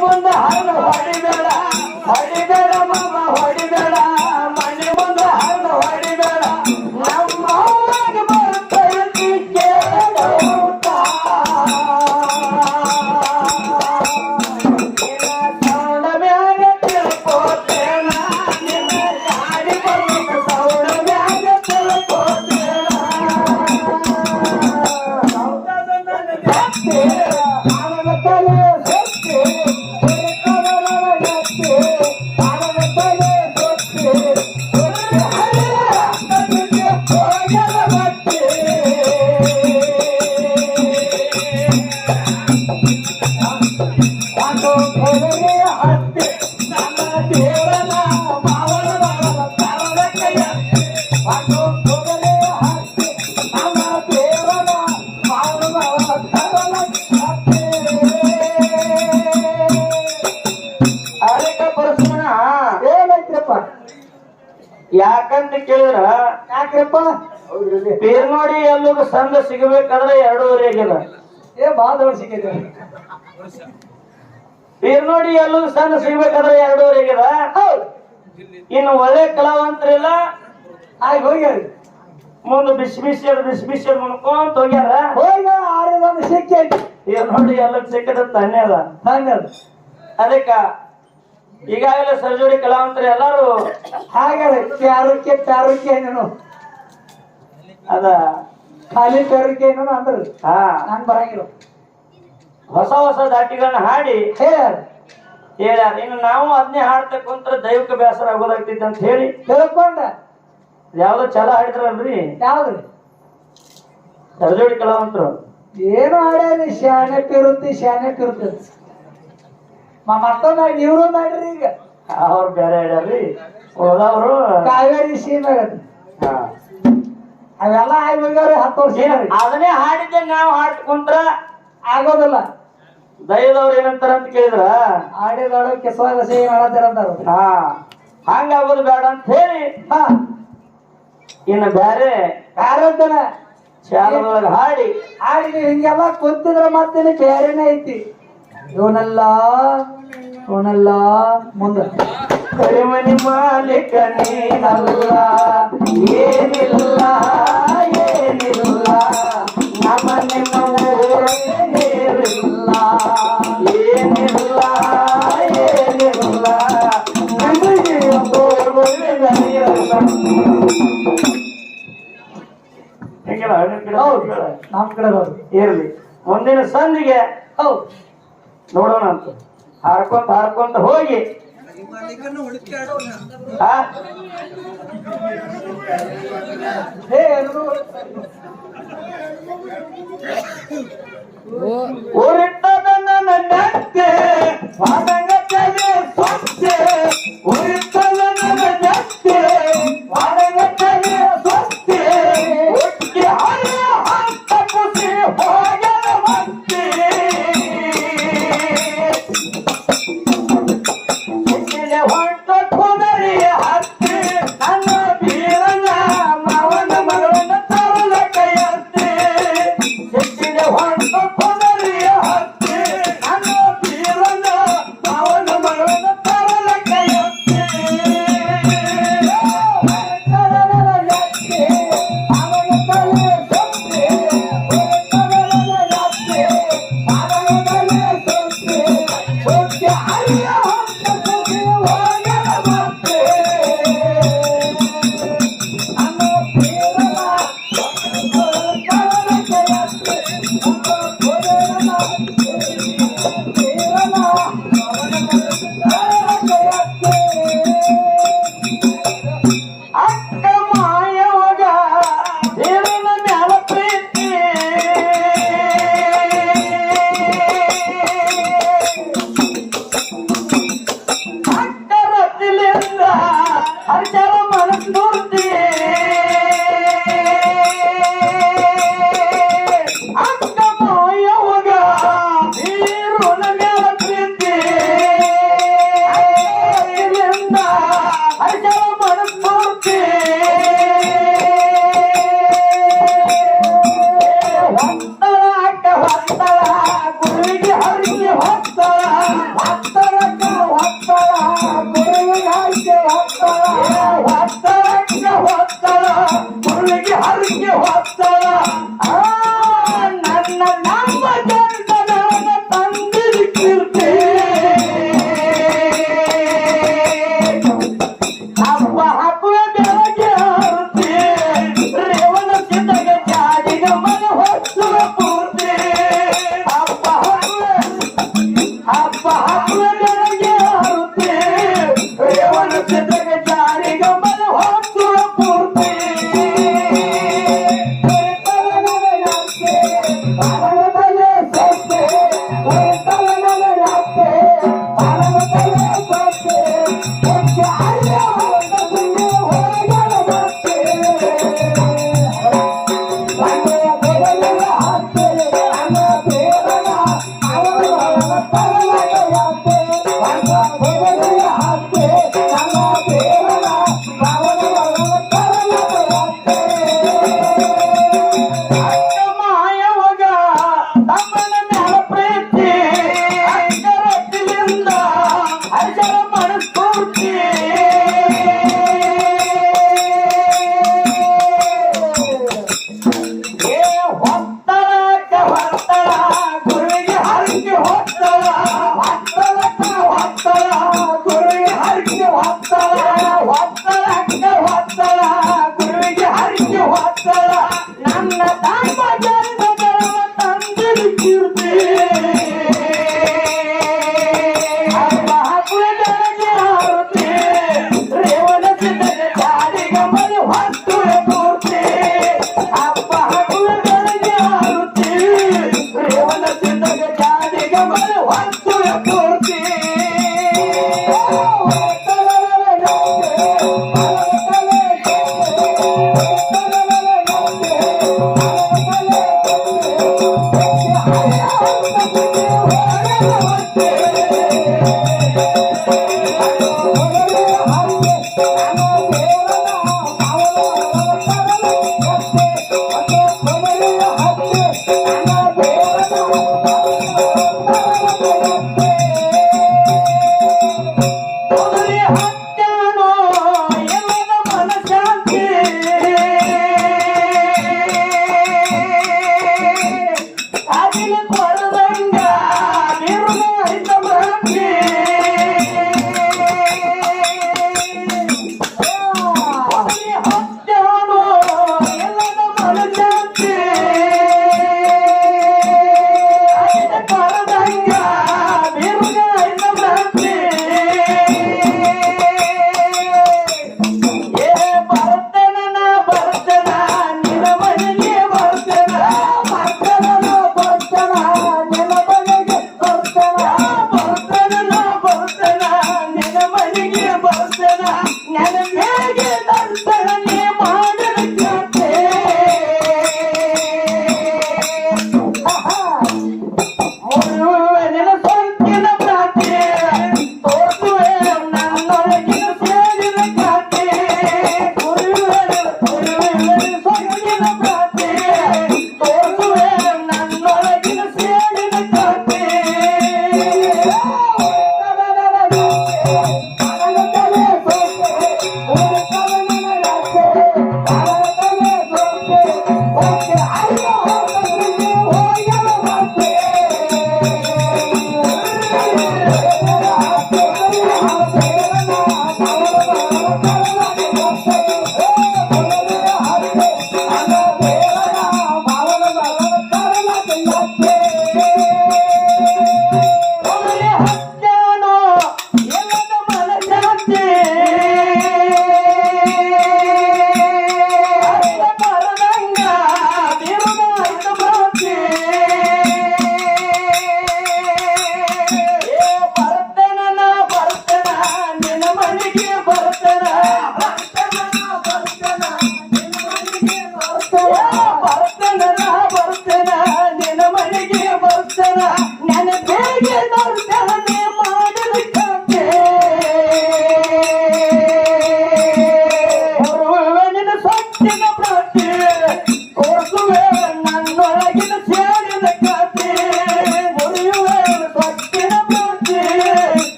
ಮುಂದ ಹಣ್ಣು ಹೊಡಿಬೇಡ ಹೊಡಿಬೇಡ ಯಾಕಂತ ಕೇಳಿದ್ರ? ಯಾಕ್ರಪ್ಪ? ಪೇರ್ ನೋಡಿ ಎಲ್ಲರಿಗೂ ಸಂಘ ಸಿಗಬೇಕಾದ್ರೆ ಎರಡೂವರೆ ಆಗ್ಯದ. ಏ ಬಾಳ ದೊಡ್ಡ ಸಿಕ್ಕೈತೆ ಪೇರ್ ನೋಡಿ. ಎಲ್ಲೂ ಸಣ್ಣ ಸಿಗ್ಬೇಕಾದ್ರೆ ಎರಡೂವರೆ ಆಗ್ಯದ ಹೌದು. ಇನ್ನು ಒಳ್ಳೆ ಕಲಾವಂತರಿಲ್ಲ. ಆಯ್ತು ಹೋಗ್ಯಾರ. ಮುಂದೆ ಬಿಸಿ ಬಿಸಿ ಅದು ಬಿಸಿ ಬಿಸಿ ಮುಣ್ಕೊಂತ ಹೋಗ್ಯಾರ. ಹೋಗ ಆಡಿದೊಂದು ಸಿಕ್ಕೈತಿ ಪೇರ್ ನೋಡಿ ಎಲ್ಲ ಸಿಕ್ಕದ ತನ್ನೇ ಅದ. ಹಂಗದ ಅದಕ್ಕ ಈಗಾಗಲೇ ಸರ್ಜೋಡಿ ಕಲಾವಂತರು ಎಲ್ಲಾರು ಹಾಗೆ ಪ್ಯಾರುಕ್ಕೆ ಏನೇನು ಅದ ಖಾಲಿ ಪ್ಯಾರುಕ್ಕೆ ಏನೋ ಅಂದ್ರು ಹಾ. ನಾನು ಬರಂಗಿಲ್ಲ. ಹೊಸ ಹೊಸ ದಾಟಿಗಳನ್ನ ಹಾಡಿ. ಹೇಳ್ಯಾರ ಹೇಳ್ಯಾರ ಇನ್ನು ನಾವು ಅದನ್ನೇ ಹಾಡ್ತಾ ಕುಂತ್ರ ದೈವಕ್ಕೆ ಬೇಸರ ಆಗೋದಾಗ್ತಿತ್ತು ಅಂತ ಹೇಳಿ. ತಿಳ್ಕೊಂಡ. ಯಾವ್ದೋ ಛಲ ಹಾಡಿದ್ರಲ್ರಿ? ಯಾವ್ದು ಸರ್ಜೋಡಿ ಕಲಾವಂತರು. ಏನು ಹಾಡ್ಯಾರಿ ಶಾನೆ ಪಿರುತ್ತಿ ಶಾನೆ ಪಿರುತ್ತಿ ಮತ್ತೊಂದು ಇವರು ಮಾಡ್ರಿ ಈಗ. ಅವ್ರು ಬೇರೆ ಹಾಡ್ಯಾರ್ರಿ. ಹೋದವ್ರು. ಕಾವೇರಿ ಸೀನ್ ಹಾ. ಅವೆಲ್ಲ ಆಗಿ ಹೋಗ್ಯಾವ್ರಿ ಹತ್ತು ವರ್ಷ ಏನ್ ಅದನ್ನೇ ಹಾಡಿದ್ದೆ ನಾವು ಹಾಡ್ಕೊಂಡ್ರ ಆಗೋದಲ್ಲ. ದಯದವ್ರು ಏನಂತಾರ ಅಂತ ಕೇಳಿದ್ರ? ಹಾಡಿದಾಡೋ ಕೆಸವಾಗ ಸೇವೆ ಮಾಡತ್ತಾರಂತಾರ ಹಾ ಹಂಗಾಗೋದು ಬೇಡ ಅಂತ ಹೇಳಿ. ಹಾ. ಇನ್ನು ಬೇರೆ ಯಾರಂತಾನ ಚಾಲದೊಳಗೆ ಹಾಡಿ. ಹಾಡಿ ಹಿಂಗೆಲ್ಲ ಕುಂತಿದ್ರ ಮತ್ತೆ ಬೇರೆನೇ ಐತಿ. ಇವನೆಲ್ಲ ಇವನಲ್ಲ ಮುಂದ. ಕರಿಮನಿ ಮಾಲೀಕ ಅಲ್ಲ. ಏನಿಲ್ಲ ಏನಿಲ್ಲ. ನಮ್ಮ ನಿಮ್ಮ ಊರೇನಿಲ್ಲ ಏನಿಲ್ಲ ಏನಿಲ್ಲ. ನಮಗೆ ಹೆಂಗಿಲ್ಲ ಹಣ್ಣಿನ ಗಿಡ ಹೌದು. ಗಿಡ. ನಮ್ ಕಡೆ ಬರೋದು ಇರ್ಲಿ. ಮುಂದಿನ ಸಂಧಿಗೆ ಹೌದು. ನೋಡೋಣ ಅಂತ. ಹಾರ್ಕೊಂತ ಹಾರ್ಕೊಂತ ಹೋಗಿ ಉರಿತದ ನನ್ನ ನತ್ತೆ ವಾದಂಗತ್ತಗೆ ಸ್ವಚ್ಛೆ ಉರಿತದ Don't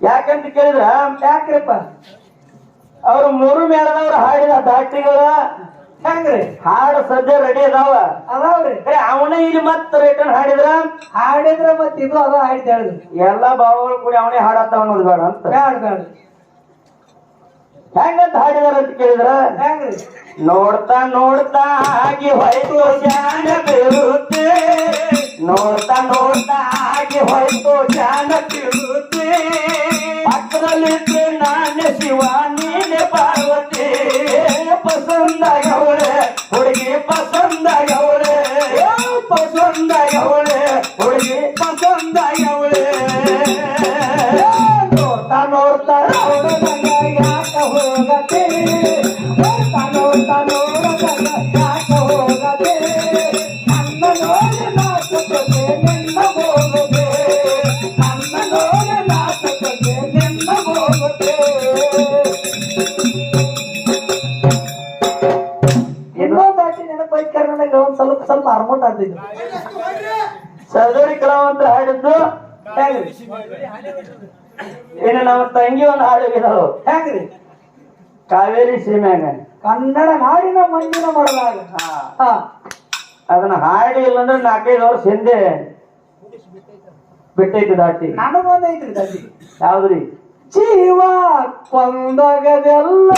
ಯಾಕಂತ ಕೇಳಿದ್ರ ಯಾಕ್ರಿಪ್ಪ? ಅವ್ರು ಮೂರು ಮೇಳದವ್ರು ಹಾಡಿದ ದಾಟಿಗಳ ಹೆಂಗ್ರಿ? ಹಾಡು ಸದ್ಯ ರೆಡಿ ಅದಾವ. ಅದಾವ್ರಿ. ಖರೆ ಅವನ ಇಲ್ಲಿ ಮತ್ತ ರಿಟರ್ನ್ ಹಾಡಿದ್ರ? ಹಾಡಿದ್ರ ಮತ್ ಇದು ಅದ ಹಾಡಿದ ಹೇಳಿದ್ರಿ. ಎಲ್ಲಾ ಭಾವಗಳು ಕೂಡಿ ಅವನೇ ಹಾಡತ್ತಾವ ಅನ್ನೋದು ಬೇಡ ಅಂತ. ಬ್ಯಾಡ ಹೆಂಗಂತ ಹಾಡಿದಾರ ಅಂತ ಕೇಳಿದ್ರ? ಹೆಂಗ್ರಿ? ನೋಡ್ತಾ ನೋಡ್ತಾ ಆಗಿ ಹೊಯ್ತು ಜಾನ ಬೀರುತ್ತೆ ನೋಡ್ತಾ ನೋಡ್ತಾ ಆಗಿ ಹೊಯ್ತು ಜಾನ ಬೀರುತ್ತೆ ಪಕ್ಕದಲ್ಲಿದ್ರೆ ನಾನೇ ಶಿವ ನೀನೆ ಪಾರ್ವತಿ ಪಸಂದಾಗವಳೆ ಹುಡುಗಿ ಪಸಂದಾಗವಳೆ ಪಸಂದಾಗವಳೆ ಹುಡುಗಿ ಪಸಂದಾಗವಳೆ ನೋಡ್ತಾ ನೋಡ್ತಾ ನೋಡದಂಗ ಕಾವೇರಿ ಸೀಮ್ಯಾಗ ಕನ್ನಡ ನಾಡಿನ ಮಂಜಿನ ಹಾ. ಅದನ್ನ ಹಾಡಿ ಇಲ್ಲಂದ್ರೆ ನಾಲ್ಕೈದು ವರ್ಷ ಹಿಂದೆ ಬಿಟ್ಟೈತಿ ದಾಟಿ. ನನಗೊಂದೈತ್ರಿ ದಾಟಿ. ಯಾವ್ದ್ರಿ? ಜೀವ ಕೊಂದಗದೆಲ್ಲ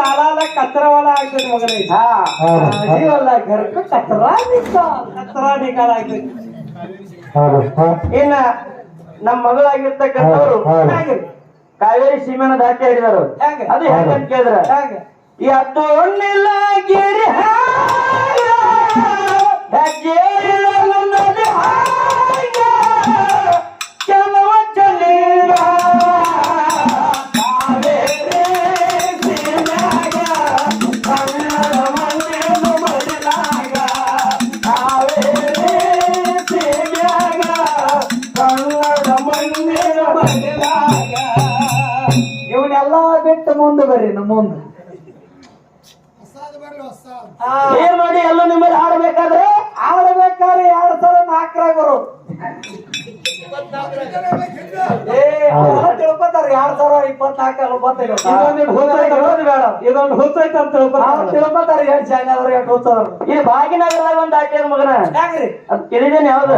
ಹಾಲಾಲ ಕಚ್ಚರ ಹೊಲ ಆಗ್ತದೆ ಮಗನೇ. ಹಾ ಜೀವಲ್ಲ ಗರ್ಕ ಕತ್ರ ಕಚ್ಚರ ನಿಕಾಲ ಆಗ್ತದೆ ಇನ್ನ ನಮ್ಮ ಮಗಳಾಗಿರ್ತಕ್ಕಂಥವ್ರು ಕಾವೇರಿ ಸೀಮೆನ ದಾಟಿ ಆಡಿದಾರು. ಹೆಂಗ? ಅದು ಹೇಗಂತ ಕೇಳಿದ್ರ ಈ ಎದ್ದು ನಿಲ್ಲಗಿರಿ ಹಾಯ, ಹೆಜ್ಜೆ ಇವನ್ನೆಲ್ಲಾ ಬಿಟ್ಟು ಮುಂದೆ ಬರ್ರಿ ನಮ್ಮ ಮುಂದೆ. ಏನ್ ನೋಡಿ ಎಲ್ಲ ನಿಮ್ಮಲ್ಲಿ ಆಡ್ಬೇಕಾದ್ರೆ ಆಡ್ಬೇಕಾದ್ರೆ ಎರಡ್ ಸಾವಿರ ನಾಲ್ಕರಾಗ ಬರು. ತಿಳ್ಕೊತಾರ ಎರಡ್ ಸಾವಿರ ಇಪ್ಪತ್ನಾಲ್ಕು ಇಪ್ಪತ್ತೈದು ಬೇಡ. ಇದೊಂದು ಹುಚ್ಚೈತ ಅಂತ ತಿಳ್ಕೊತಾರ. ತಿಳ್ಕೊತಾರ ಏನ್ ಚಾಯ್ನ ಅವ್ರ ಏನ್ ಈ ಒಂದ್ ಹಾಕ್ಯಾರ ಮಗನ? ಯಾಕ್ರಿ? ಅದ್ ಕೇಳಿದೇನೆ ಯಾವ್ದು?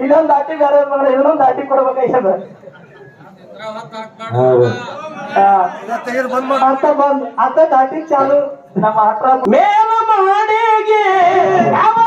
ಇನ್ನೊಂದು ಆಟಿ ಬೇರೆ ಇನ್ನೊಂದು ಆಟಿ ಕೊಡ್ಬೇಕಾಯ್ತದ ಅರ್ಥ ಬಂದ್ ಅರ್ಥ ದಾಟಿ ಚಾಲು. ನಮ್ಮ ಆಟ ಮೇಲ ಮಾಡಿಗೆ ಯಾವನ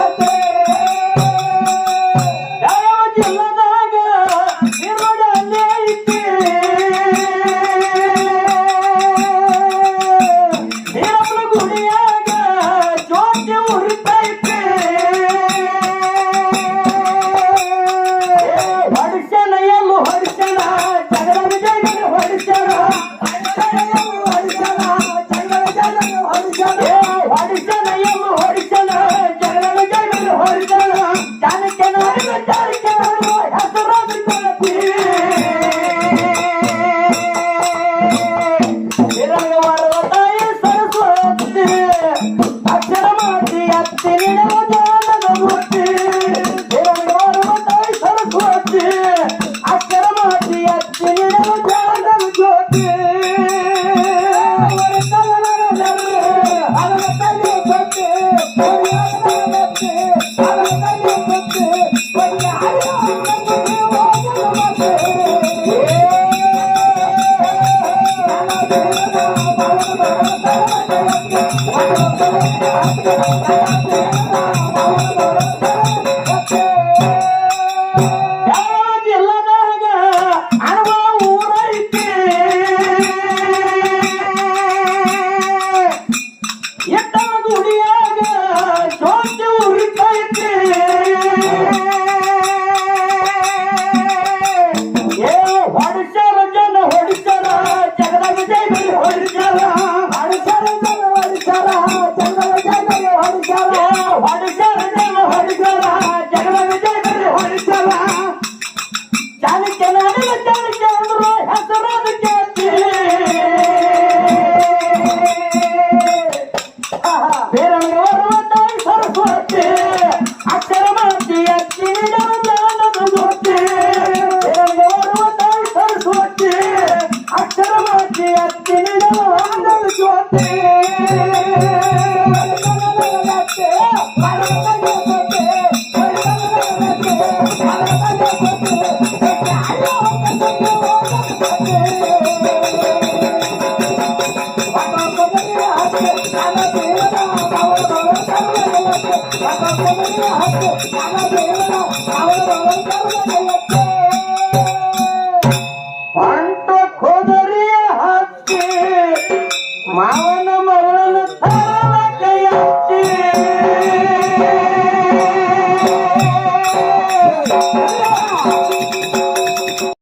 Santa